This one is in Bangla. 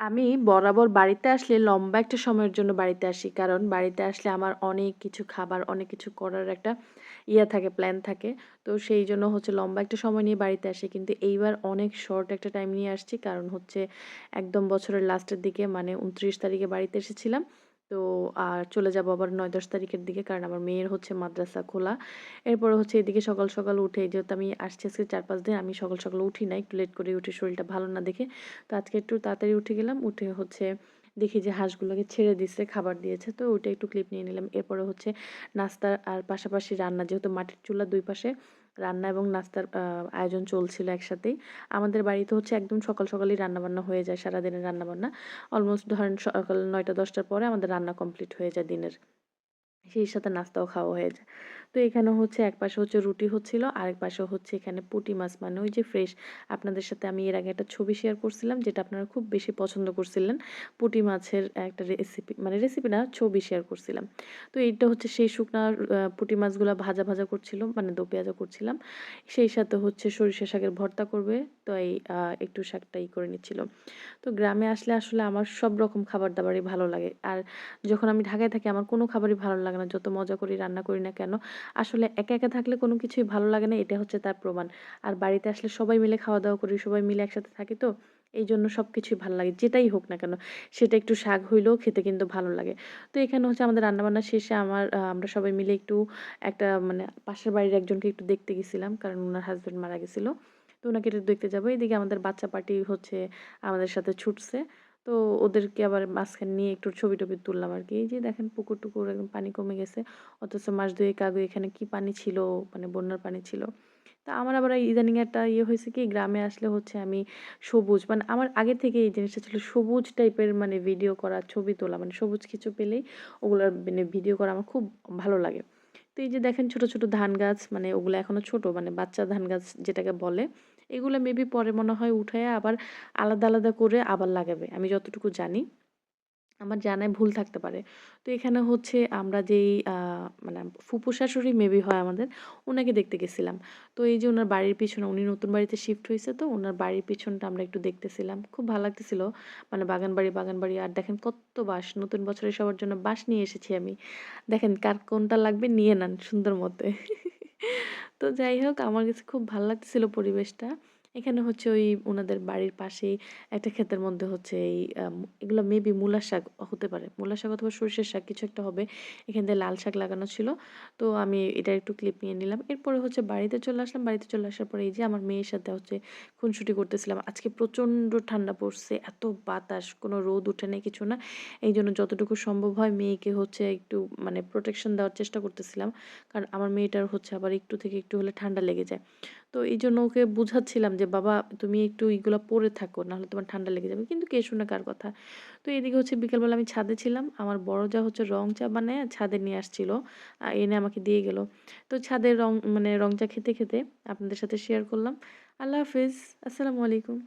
আমি বরাবর বাড়িতে আসলে লম্বা একটা সময়ের জন্য বাড়িতে আসি। কারণ বাড়িতে আসলে আমার অনেক কিছু খাবার, অনেক কিছু করার একটা ইয়ে থাকে, প্ল্যান থাকে। তো সেই জন্য হচ্ছে লম্বা একটা সময় নিয়ে বাড়িতে আসি। কিন্তু এইবার অনেক শর্ট একটা টাইম নিয়ে আসছি। কারণ হচ্ছে একদম বছরের লাস্টের দিকে মানে ২৯ তারিখে বাড়িতে এসেছিলাম। তো আর চলে যাব আবার নয় দশ তারিখের দিকে। কারণ আমার মেয়ের হচ্ছে মাদ্রাসা খোলা। এরপরে হচ্ছে এদিকে সকাল, সকাল উঠে যেহেতু আমি আসছি আজকে ৪-৫ দিন আমি সকাল, সকাল উঠি নাই। একটু লেট করে উঠি শরীরটা ভালো না দেখে। তো আজকে একটু তাড়াতাড়ি উঠে গেলাম। উঠে হচ্ছে দেখি যে হাঁসগুলোকে ছেড়ে দিছে, খাবার দিয়েছে। তো ওইটা একটু ক্লিপ নিয়ে নিলাম। এরপরে হচ্ছে নাস্তা আর পাশাপাশি রান্না যেহেতু মাটির চুলা দুই পাশে রান্না এবং নাস্তার আয়োজন চলছিল একসাথেই। আমাদের বাড়িতে হচ্ছে একদম সকাল, সকালই রান্নাবান্না হয়ে যায় সারাদিনের রান্নাবান্না। অলমোস্ট ধরেন সকাল ৯টা-১০টার পরে আমাদের রান্না কমপ্লিট হয়ে যায় দিনের। সেই সাথে নাস্তাও খাওয়া হয়ে যায়। তো এখানে হচ্ছে এক পাশে হচ্ছে রুটি হচ্ছিল, আরেক পাশে হচ্ছে এখানে পুঁটি মাছ মানে ওই যে ফ্রেশ আপনাদের সাথে আমি এর আগে একটা ছবি শেয়ার করছিলাম যেটা আপনারা খুব বেশি পছন্দ করছিলেন। পুঁটি মাছের একটা রেসিপি মানে রেসিপি না ছবি শেয়ার করছিলাম। তো এইটা হচ্ছে সেই শুকনা পুঁটি মাছগুলা ভাজা, ভাজা করছিল মানে দো পেঁয়াজা করছিলাম। সেই সাথে হচ্ছে সরিষা শাকের ভর্তা করবে। তো এই একটু শাকটা ই করে নিচ্ছিল। তো গ্রামে আসলে আসলে আমার সব রকম খাবার-দাবারই ভালো লাগে। আর যখন আমি ঢাকায় থাকি আমার কোনো খাবারই ভালো লাগে না। যত মজা করি রান্না করি না কেন। আসলে একা, একা থাকলে কোনো কিছুই ভালো লাগে না এটা হচ্ছে তার প্রমাণ। আর বাড়িতে আসলে সবাই মিলে খাওয়া-দাওয়া করি, সবাই মিলে একসাথে থাকি তো। এইজন্য সবকিছুই ভালো লাগে। যেটাই হোক না কেন। সেটা একটু শাক হইলেও খেতে কিন্তু ভালো লাগে। তো এখানে হচ্ছে আমাদের রান্নাবান্না শেষে আমার আমরা সবাই মিলে একটু একটা মানে পাশের বাড়ির একজনকে একটু দেখতে গেছিলাম। কারণ ওনার হাসব্যান্ড মারা গেছিল। তো ওনাকে একটু দেখতে যাব। এদিকে আমাদের বাচ্চা পার্টি হচ্ছে আমাদের সাথে ছুটছে। তো ওদেরকে আবার মাঝখানে নিয়ে একটু ছবি-টবি তুললাম আর কি এই যে দেখেন পুকুর-টুকুর একদম পানি কমে গেছে। অথচ মাস ২ এক আগে এখানে কি পানি ছিল, মানে বন্যার পানি ছিল। তা আমার আবার ইদানিং একটা ইয়ে হয়েছে কি গ্রামে আসলে হচ্ছে আমি সবুজ মানে আমার আগে থেকে এই জিনিসটা ছিল সবুজ টাইপের মানে ভিডিও করা, ছবি তোলা মানে সবুজ কিছু পেলেই ওগুলার মানে ভিডিও করা আমার খুব ভালো লাগে। তো এই যে দেখেন ছোট, ছোট ধান গাছ মানে ওগুলো এখনও ছোট মানে বাচ্চা ধান গাছ যেটাকে বলে। এগুলা মেবি পরে মনে হয় উঠাইয়া আবার আলাদা, আলাদা করে আবার লাগাবে। আমি যতটুকু জানি। আমার জানায় ভুল থাকতে পারে। তো এখানে হচ্ছে আমরা যেই মানে ফুপু শাশুড়ি মেবি হয় আমাদের, ওনাকে দেখতে গেছিলাম। তো এই যে ওনার বাড়ির পিছনে উনি নতুন বাড়িতে শিফট হয়েছে তো ওনার বাড়ির পিছনটা আমরা একটু দেখতেছিলাম। খুব ভালো লাগতেছিল। মানে বাগানবাড়ি, বাগানবাড়ি আর দেখেন কত বাস নতুন বছরে সবার জন্য বাস নিয়ে এসেছি আমি। দেখেন কার কোনটা লাগবে নিয়ে নেন সুন্দর মতে। তো যাই হোক আমার কাছে খুব ভালো লাগতেছিল পরিবেশটা। এখানে হচ্ছে ওই ওনাদের বাড়ির পাশেই একটা ক্ষেতের মধ্যে হচ্ছে এই এগুলো মেবি মূলা শাক হতে পারে। মূলা শাক অথবা সরিষার শাক কিছু একটা হবে। এখান দিয়ে লাল শাক লাগানো ছিল। তো আমি এটা একটু ক্লিপ নিয়ে নিলাম। এরপরে হচ্ছে বাড়িতে চলে আসলাম। বাড়িতে চলে আসার পরে এই যে আমার মেয়ের সাথে হচ্ছে খুনসুটি করতেছিলাম। আজকে প্রচণ্ড ঠান্ডা পড়ছে। এত বাতাস, কোনো রোদ উঠে নাই কিছু না। এই জন্য যতটুকু সম্ভব হয় মেয়েকে হচ্ছে একটু মানে প্রোটেকশন দেওয়ার চেষ্টা করতেছিলাম। কারণ আমার মেয়েটার হচ্ছে আবার একটু থেকে একটু হলে ঠান্ডা লেগে যায়। তো এই জন্য ওকে বুঝাচ্ছিলাম যে, "বাবা তুমি একটু এইগুলো পরে থাকো। নাহলে তোমার ঠান্ডা লেগে যাবে।" কিন্তু কে শুনে কার কথা। তো এদিকে হচ্ছে বিকালবেলা আমি ছাদে ছিলাম। আমার বড় যা হচ্ছে রং চা মানে ছাদে নিয়ে আসছিল। এনে আমাকে দিয়ে গেল। তো ছাদের রং মানে রং চা খেতে, খেতে আপনাদের সাথে শেয়ার করলাম। আল্লাহ হাফিজ আসসালামু আলাইকুম।